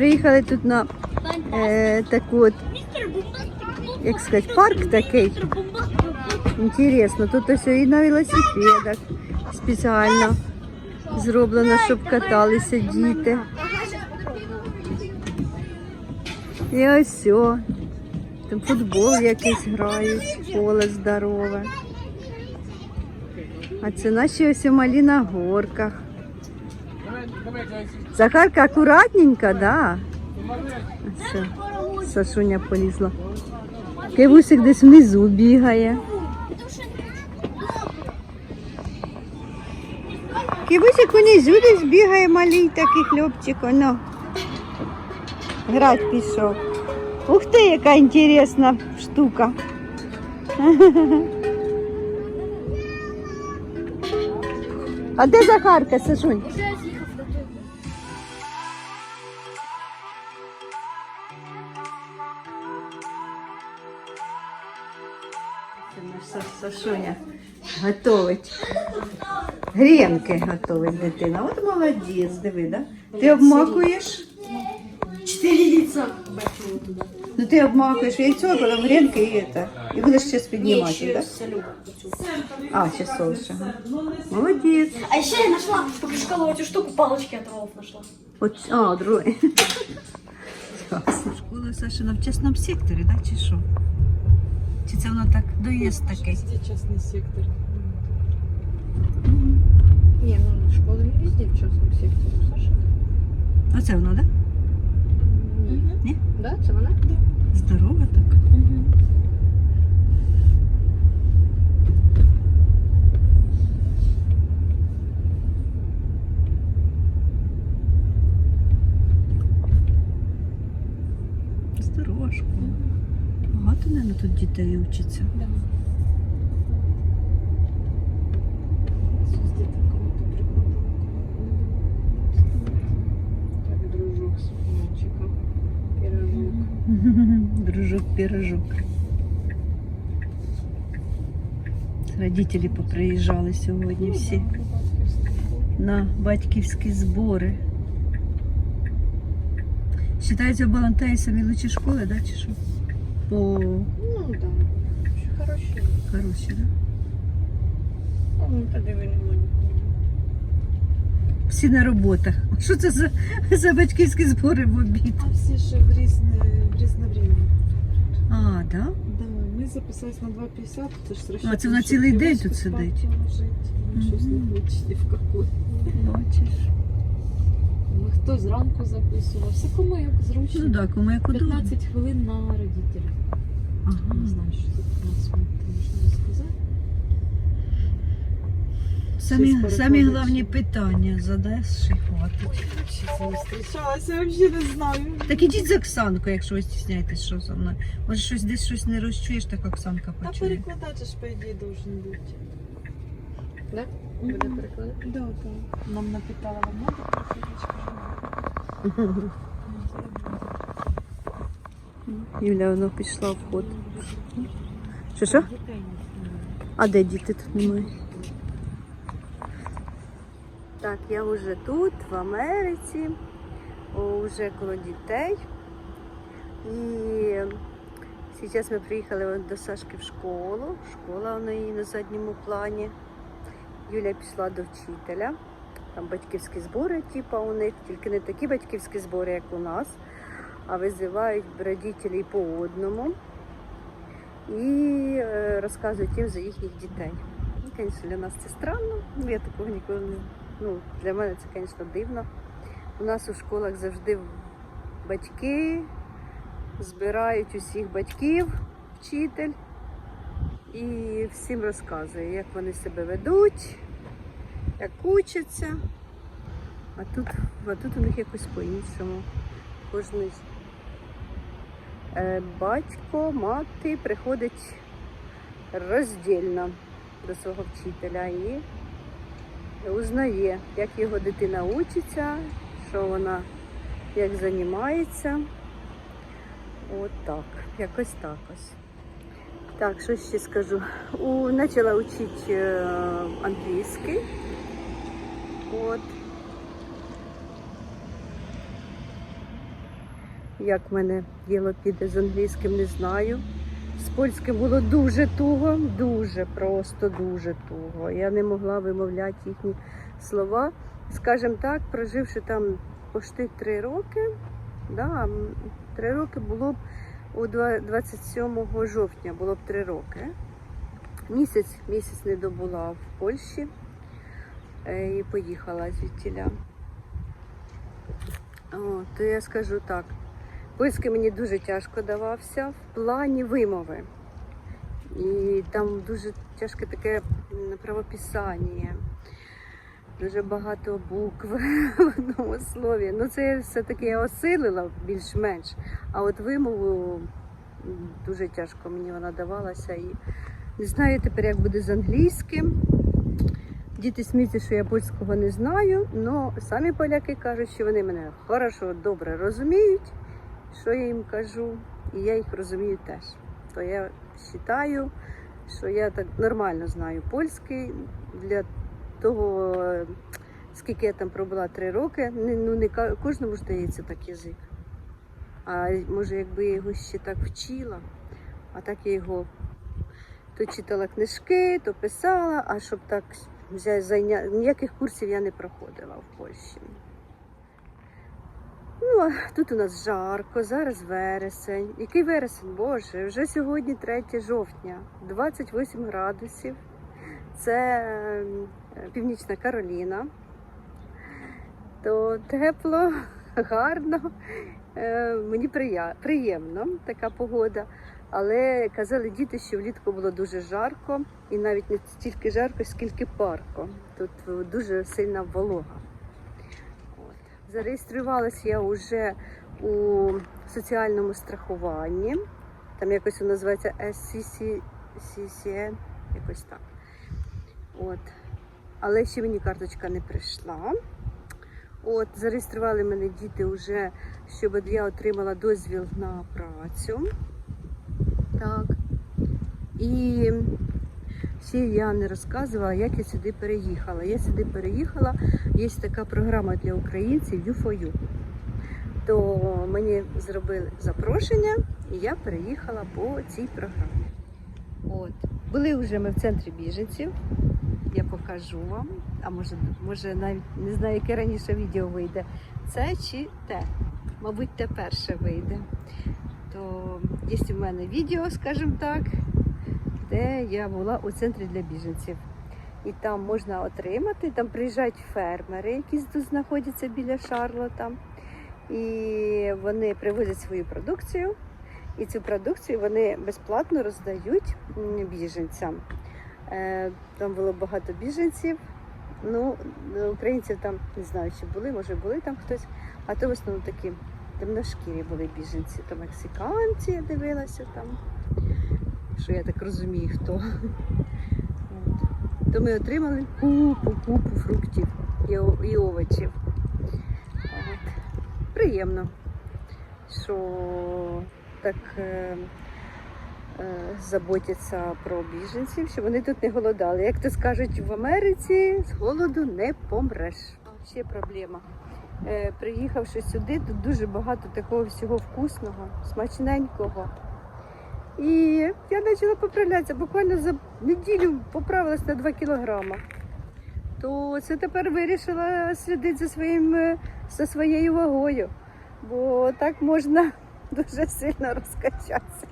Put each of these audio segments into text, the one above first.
приїхали тут на е, таку от, як сказати, парк такий. Інтересно, тут ось і на велосипедах спеціально зроблено, щоб каталися діти. І ось все. Там футбол якийсь грають, поле здорове. А це наші ось малі на горках. Захарка акуратненько, да. Все. Сашуня полізла. Кивусик десь внизу бігає. Кивусик унизу десь бігає малий такий хлопчик, оно. Грать пішов. Ух ти, яка інтересна штука. А де Захарка, Сашунь? Сашуня готовить. Гренки готовить дитина. От молодець, диви, да? Ти обмакуєш? Четыре яйца. Ну ти обмакуєш яйцо, а потім гренки і це. І будеш ще піднімати, так? А, ще соус. ага. Молодець. А еще я нашла, пока шкалу эту штуку, палочки от роллов нашла. От, а, другий. Школа Сашина в частному секторі, так, чи що? Чи це воно так доїзд такий? Везде частный сектор. Не, ну школа не везде в частном секторе, Саша. Оце воно, так? Ні? Да, це вона? Здорово так. Здорова школа. Багато, мабуть, тут дітей вчиться. Да. Везде такого-то прикольного. Так, дружок с мальчиком. Пирожок. Дружок, пирожок. Родителі поприїжджали сьогодні всі на батьківські збори. Считається Балантаї самі лучші школи, да, чи що? По Ну да. Що хороші. хороші, да? Ну, тоді ви нема нікого. Всі на роботах. Що це за, за батьківські збори в обід? А все же в різне, в різне время. А, да? Да, ми записались на 2.50, це ж А, це вона цілий день тут сидить? Щось не хочете в какой. Бачиш. Ну, Хто зранку записувався, кому як зручно. Ну так, кому як удобно. 15 хвилин на родителя. Ага. Не знаю, що тут 15 хвилин можна сказати. Самі, самі головні питання задаєш і хватить. Не зустрічалася, я взагалі не знаю. Так ідіть з Оксанкою, якщо ви стісняєтесь, що за мною. Може, щось десь щось не розчуєш, так Оксанка Та почує. перекладач ж, по ідеї, должен бути. Да? Буде перекладати? Да, да. Нам напитала вам надо перекладач, кажу. Юля, воно пішла в ход. Що що? А де діти тут немає? Так, я вже тут, в Америці, вже коло дітей. І зараз ми приїхали до Сашки в школу. Школа у неї на задньому плані. Юля пішла до вчителя. Там батьківські збори, типу, у них, тільки не такі батьківські збори, як у нас, а визивають родителей по одному і е, розказують їм за їхніх дітей. Ну, Звісно, для нас це странно. Ну, я такого ніколи не ну, для мене це, звісно, дивно. У нас у школах завжди батьки збирають усіх батьків, вчитель і всім розказує, як вони себе ведуть, як учаться. А тут, а тут у них якось по-іншому. Кожний батько, мати приходить роздільно до свого вчителя і узнає, як його дитина учиться, що вона як займається. От так, якось так ось. Так, що ще скажу? У, почала вчити е, англійський. От. Як в мене діло піде з англійським, не знаю. З польським було дуже туго, дуже просто дуже туго. Я не могла вимовляти їхні слова. Скажімо так, проживши там почти три роки, да, три роки було б у 27 жовтня було б три роки. Місяць, місяць не добула в Польщі е, і поїхала звідтіля. О, то я скажу так. Польський мені дуже тяжко давався в плані вимови. І там дуже тяжке таке правописання. Дуже багато букв в одному слові. Ну, це все-таки я осилила більш-менш. А от вимову дуже тяжко мені вона давалася. І не знаю тепер, як буде з англійським. Діти сміються, що я польського не знаю, але самі поляки кажуть, що вони мене хорошо, добре розуміють, що я їм кажу, і я їх розумію теж. То я вважаю, що я так нормально знаю польський для того, скільки я там пробула три роки. Ну, не кожному ж дається так язик. А може, якби я його ще так вчила, а так я його то читала книжки, то писала, а щоб так зайня... ніяких курсів я не проходила в Польщі. Ну, а тут у нас жарко, зараз вересень. Який вересень, Боже, вже сьогодні 3 жовтня, 28 градусів. Це ем, Північна Кароліна. То тепло, гарно. Е, Мені приємно така погода. Але казали діти, що влітку було дуже жарко, і навіть не стільки жарко, скільки парко. Тут е, дуже сильна волога. Зареєструвалася я вже у соціальному страхуванні. Там якось воно називається SCCCN, якось так. От. Але ще мені карточка не прийшла. От, зареєстрували мене діти вже, щоб я отримала дозвіл на працю. Так. І ще я не розказувала, як я сюди переїхала. Я сюди переїхала, є така програма для українців U4U. То мені зробили запрошення, і я переїхала по цій програмі. От. Були вже ми в центрі біженців. Я покажу вам. А може, може навіть не знаю, яке раніше відео вийде. Це чи те. Мабуть, те перше вийде то є в мене відео, скажімо так, де я була у центрі для біженців. І там можна отримати, там приїжджають фермери, які тут знаходяться біля Шарлота. І вони привозять свою продукцію. І цю продукцію вони безплатно роздають біженцям. Е, Там було багато біженців. Ну, українців там не знаю, чи були, може були там хтось, а то в основному такі темношкірі були біженці, то мексиканці я дивилася там, що я так розумію, хто. От. То ми отримали купу, купу фруктів і, і овочів. От. Приємно, що так е, е, заботяться про біженців, що вони тут не голодали. Як то скажуть, в Америці з голоду не помреш. Ще проблема. Е, приїхавши сюди, тут дуже багато такого всього вкусного, смачненького. І я почала поправлятися, буквально за неділю поправилась на 2 кілограма. То це тепер вирішила слідити за, своїм, е, за своєю вагою, бо так можна дуже сильно розкачатися.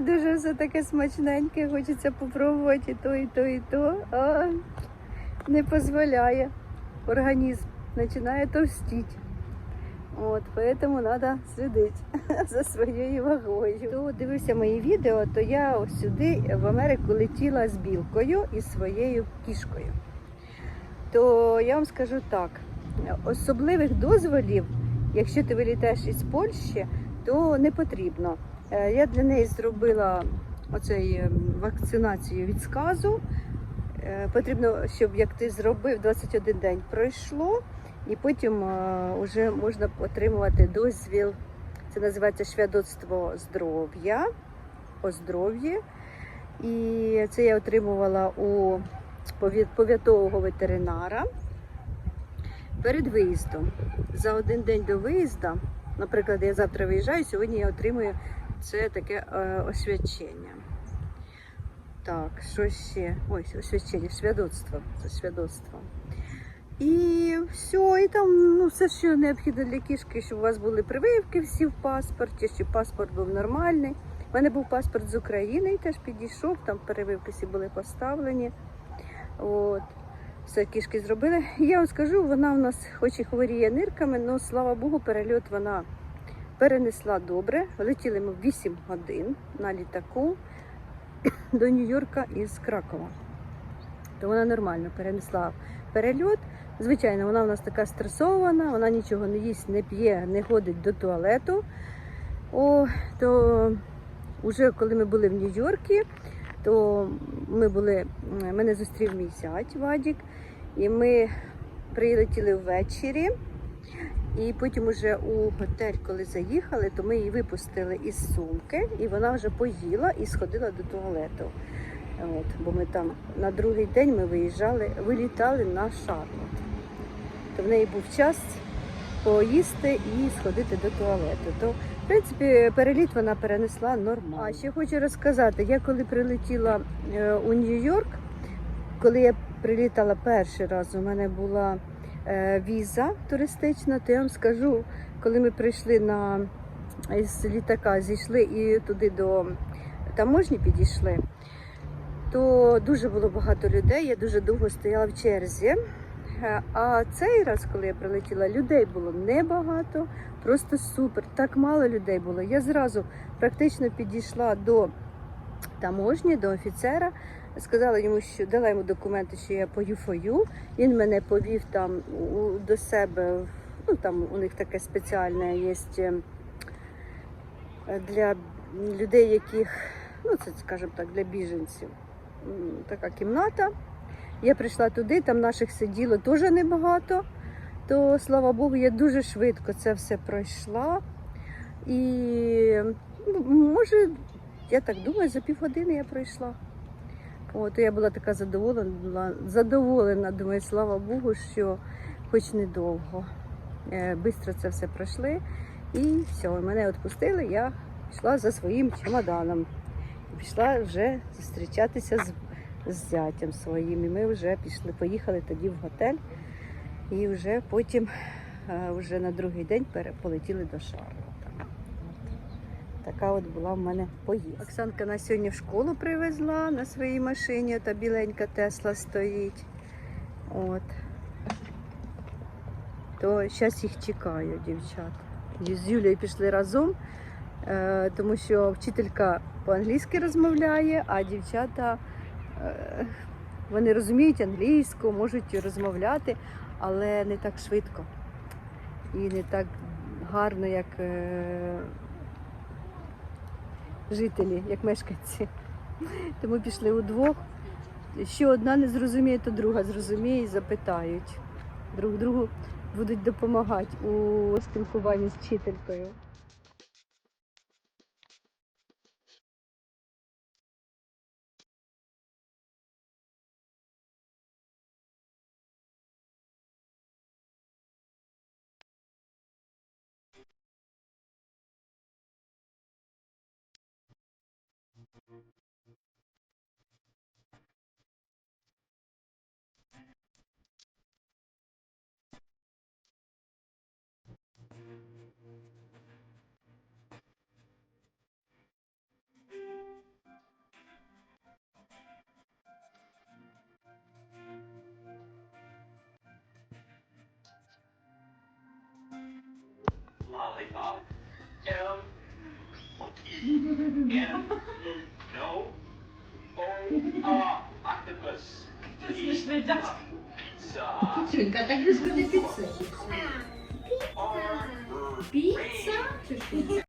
Дуже все таке смачненьке, хочеться попробувати і то, і то, і то. А не дозволяє організм починає товстіть. От, поэтому треба слідити за своєю вагою. Хто дивився мої відео, то я ось сюди в Америку летіла з білкою і своєю кішкою. То я вам скажу так: особливих дозволів, якщо ти вилітаєш із Польщі, то не потрібно. Е, Я для неї зробила оцей ем, вакцинацію від сказу. Е, Потрібно, щоб як ти зробив 21 день пройшло, і потім вже можна отримувати дозвіл. Це називається свідоцтво здоров'я, по здоров'ї. І це я отримувала у повітового ветеринара перед виїздом. За один день до виїзду Наприклад, я завтра виїжджаю, сьогодні я отримую це таке е, освячення. Так, що ще? Ось освячення, свідоцтво. Це свідоцтво. І все, і там ну, все, що необхідно для кішки, щоб у вас були прививки всі в паспорті, щоб паспорт був нормальний. У мене був паспорт з України і теж підійшов, там перевивки всі були поставлені. От. Все кішки зробили. Я вам скажу, вона у нас хоч і хворіє нирками, але слава Богу, перельот вона перенесла добре. Летіли ми 8 годин на літаку до Нью-Йорка із Кракова. То вона нормально перенесла перельот. Звичайно, вона у нас така стресована, вона нічого не їсть, не п'є, не ходить до туалету. О, то вже коли ми були в Нью-Йорку, то ми були, мене зустрів мій зять Вадік, і ми прилетіли ввечері. І потім уже у готель, коли заїхали, то ми її випустили із сумки, і вона вже поїла і сходила до туалету. От, бо ми там на другий день ми виїжджали, вилітали на Шарлот. То в неї був час поїсти і сходити до туалету. То, в принципі, переліт вона перенесла нормально. А ще хочу розказати, я коли прилетіла е, у Нью-Йорк, коли я прилітала перший раз, у мене була е, віза туристична, то я вам скажу, коли ми прийшли на з літака, зійшли і туди до таможні підійшли, то дуже було багато людей. Я дуже довго стояла в черзі. Е, А цей раз, коли я прилетіла, людей було небагато, просто супер. Так мало людей було. Я зразу практично підійшла до таможні, до офіцера. Сказала йому, що дала йому документи, що я по ЮФОЮ. Він мене повів там до себе. Ну там у них таке спеціальне є е, для людей, яких, ну це скажімо так, для біженців. Така кімната. Я прийшла туди, там наших сиділо теж небагато. То слава Богу, я дуже швидко це все пройшла. І ну, може, я так думаю, за півгодини я пройшла. От, я була така задоволена, була задоволена, думаю, слава Богу, що хоч недовго. Е, Бистро це все пройшли. І все, мене відпустили, я пішла за своїм чемоданом. Пішла вже зустрічатися з, з зятям своїм. І ми вже пішли, поїхали тоді в готель. І вже потім, е, вже на другий день полетіли до Шарлота. Така от була в мене поїздка. Оксанка нас сьогодні в школу привезла на своїй машині, та біленька Тесла стоїть. От. То зараз їх чекаю, дівчат. З Юлією пішли разом, е, тому що вчителька по-англійськи розмовляє, а дівчата вони розуміють англійську, можуть розмовляти, але не так швидко і не так гарно, як е, жителі, як мешканці. Тому пішли удвох. Що одна не зрозуміє, то друга зрозуміє і запитають. Друг другу будуть допомагати у спілкуванні з вчителькою. M. N. No. O. Uh, octopus. Pizza. Тюнька, так без мене піци. R. Пицца?